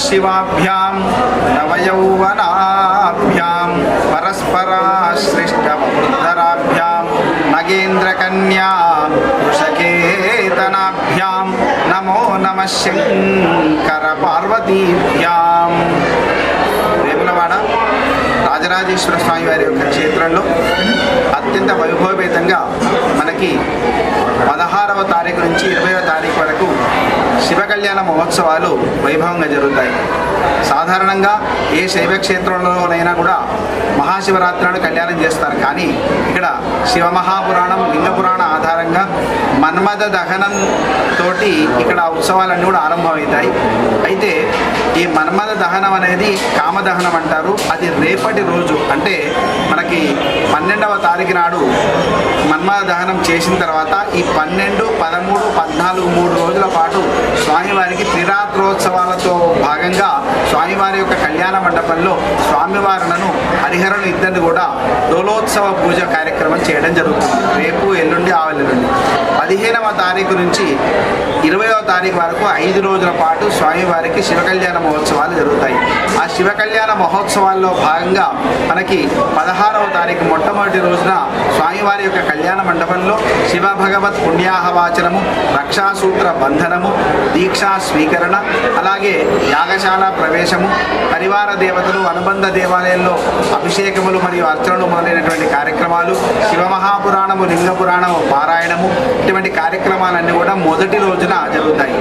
శివాభ్యాం నవయౌవనాభ్యాం పరస్పరాశ్లిష్టవృద్ధరాభ్యాం నగేంద్రకన్యా వృషకేతనాభ్యాం నమో నమ శంకర పార్వతీభ్యాం వేములవాడ రాజరాజేశ్వర స్వామి వారి యొక్క క్షేత్రంలో అత్యంత వైభవపేతంగా మనకి పదహారవ తారీఖు నుంచి ఇరవైవ శివ కళ్యాణ మహోత్సవాలు వైభవంగా జరుగుతాయి. సాధారణంగా ఏ శైవ క్షేత్రంలోనైనా కూడా మహాశివరాత్రులను కళ్యాణం చేస్తారు. కానీ ఇక్కడ శివ మహాపురాణం లింగ ఆధారంగా మన్మథ దహనం తోటి ఇక్కడ ఉత్సవాలన్నీ కూడా ఆరంభమవుతాయి. అయితే ఈ మన్మథ దహనం అనేది కామదహనం అంటారు. అది రేపటి రోజు అంటే మనకి పన్నెండవ తారీఖు నాడు మన్మథ దహనం చేసిన తర్వాత ఈ పన్నెండు పదమూడు పద్నాలుగు మూడు రోజుల పాటు స్వామివారికి త్రిరాత్రోత్సవాలతో భాగంగా స్వామివారి యొక్క కళ్యాణ మండపంలో స్వామివారులను హరిహరులు ఇద్దరిని కూడా డోలోత్సవ పూజ కార్యక్రమం చేయడం జరుగుతుంది. రేపు ఎల్లుండి ఆవెల్లుండి పదిహేనవ తారీఖు నుంచి ఇరవయవ తారీఖు వరకు ఐదు రోజుల పాటు స్వామివారికి శివ కళ్యాణ మహోత్సవాలు జరుగుతాయి. ఆ శివ కళ్యాణ మహోత్సవాల్లో భాగంగా మనకి పదహారవ తారీఖు మొట్టమొదటి రోజున స్వామివారి యొక్క కళ్యాణ మండపంలో శివ భగవత్ పుణ్యాహవాచనము రక్షాసూత్ర బంధనము దీక్షా స్వీకరణ అలాగే యాగశాల ప్రవేశము పరివార దేవతలు అనుబంధ దేవాలయంలో అభిషేకములు మరియు అర్చనలు మొదలైనటువంటి కార్యక్రమాలు శివ మహాపురాణము లింగ పురాణము పారాయణము ఇటువంటి కార్యక్రమాలన్నీ కూడా మొదటి రోజున జరుగుతాయి.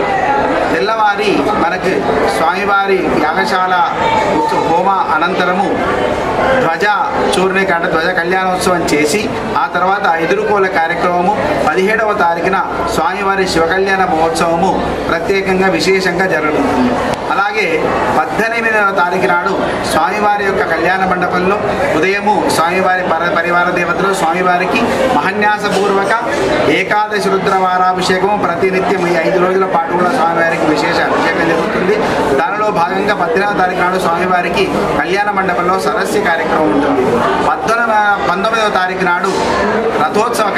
తెల్లవారి మనకి స్వామివారి యాగశాల హోమ అనంతరము ధ్వజ చూర్ణిక అంటే ధ్వజ కళ్యాణోత్సవం చేసి ఆ తర్వాత ఎదుర్కోల కార్యక్రమము పదిహేడవ తారీఖున స్వామివారి శివ కళ్యాణ మహోత్సవము ప్రత్యేకంగా విశేషంగా జరుగుతుంది. అలాగే పద్దెనిమిదవ తారీఖు నాడు స్వామివారి యొక్క కళ్యాణ మండపంలో ఉదయము స్వామివారి పర పరివార దేవతలు స్వామివారికి మహన్యాసపూర్వక ఏకాదశి రుద్రవారాభిషేకము ప్రతినిత్యం ఈ ఐదు రోజుల పాటు కూడా స్వామివారికి విశేష అభిషేకం జరుగుతుంది. దానిలో భాగంగా పద్దెనిమిదవ తారీఖు నాడు స్వామివారికి కళ్యాణ మండపంలో సరస్సు కార్యక్రమం ఉంటుంది. పద్దెనిమిది పంతొమ్మిదవ తారీఖు నాడు రథోత్సవ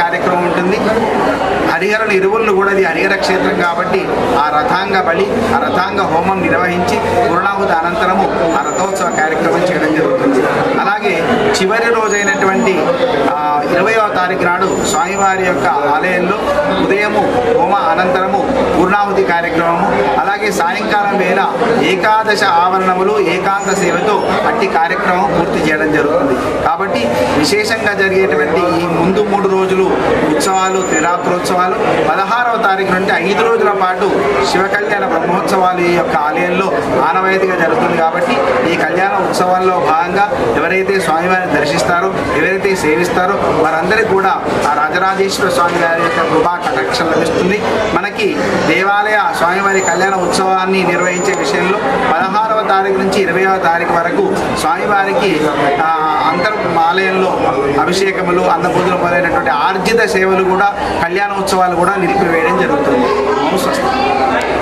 హరిహరుల ఇరువుళ్ళు కూడా ఇది హరిహర క్షేత్రం కాబట్టి ఆ రథాంగ బలి ఆ రథాంగ హోమం నిర్వహించి పూర్ణాహుతి అనంతరము ఆ రథోత్సవ కార్యక్రమం చేయడం జరుగుతుంది. అలాగే చివరి రోజైనటువంటి ఇరవయో తారీఖు నాడు స్వామివారి యొక్క ఆలయంలో ఉదయము హోమ అనంతరము పూర్ణాహుతి కార్యక్రమము అలాగే సాయంకాలం వేళ ఏకాదశ ఆవరణములు ఏకాంత సేవతో అట్టి కార్యక్రమం పూర్తి చేయడం జరుగుతుంది. కాబట్టి విశేషంగా జరిగేటువంటి ఈ ముందు మూడు రోజులు ఉత్సవాలు త్రిరాత్రోత్సవాలు పదహారవ తారీఖు నుండి ఐదు రోజుల పాటు శివ కళ్యాణ బ్రహ్మోత్సవాలు ఈ యొక్క ఆలయంలో ఆనవాయితీగా జరుగుతుంది కాబట్టి ఈ కళ్యాణ ఉత్సవాల్లో భాగంగా ఎవరైతే స్వామివారిని దర్శిస్తారో ఎవరైతే సేవిస్తారో వారందరికీ కూడా ఆ రాజరాజేశ్వర స్వామి వారి యొక్క కృపా కటాక్షం లభిస్తుంది. మనకి దేవాలయ స్వామివారి కళ్యాణ ఉత్సవాన్ని నిర్వహించే విషయంలో తారీఖు నుంచి ఇరవైవ తారీఖు వరకు స్వామివారికి అంతర్ ఆలయంలో అభిషేకములు అన్నపూజలు మొదలైనటువంటి ఆర్జిత సేవలు కూడా కళ్యాణ ఉత్సవాలు కూడా నిలిపివేయడం జరుగుతుంది. నమస్కారం